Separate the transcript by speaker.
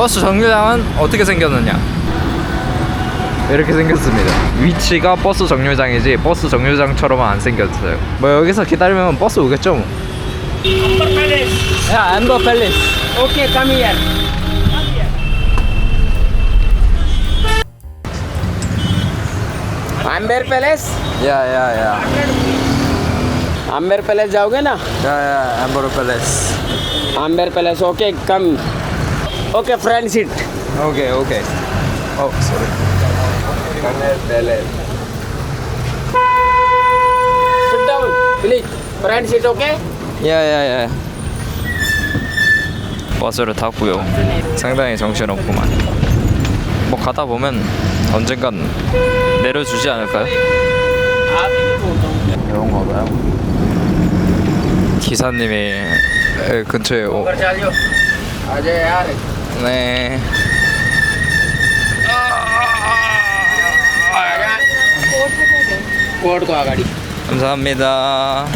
Speaker 1: 버스 정류장은 어떻게 생겼느냐? 이렇게 생겼습니다. 위치가 버스 정류장이지 버스 정류장처럼은 안 생겼어요. 뭐 여기서 기다리면 버스 오겠죠? 뭐. 야, 엠버 팰리스.
Speaker 2: Okay, come here. Amber पैलेस
Speaker 1: 야, 야, 야.
Speaker 2: आम्बेर पैलेस जाओगे ना
Speaker 1: 야, 야, 엠버 팰리스.
Speaker 2: Amber
Speaker 1: Okay front seat okay okay oh sorry
Speaker 2: sit down please front seat okay
Speaker 1: 야, 야, 야. 버스를 탔고요. 상당히 정신없구만. 뭐 가다 보면 언젠간 내려주지 않을까요? 이런가 봐요. 기사님이 근처에 오,
Speaker 2: 아재 네. 아, 아.
Speaker 1: 아,
Speaker 2: 뭐 월과 아가리.
Speaker 1: 감사합니다.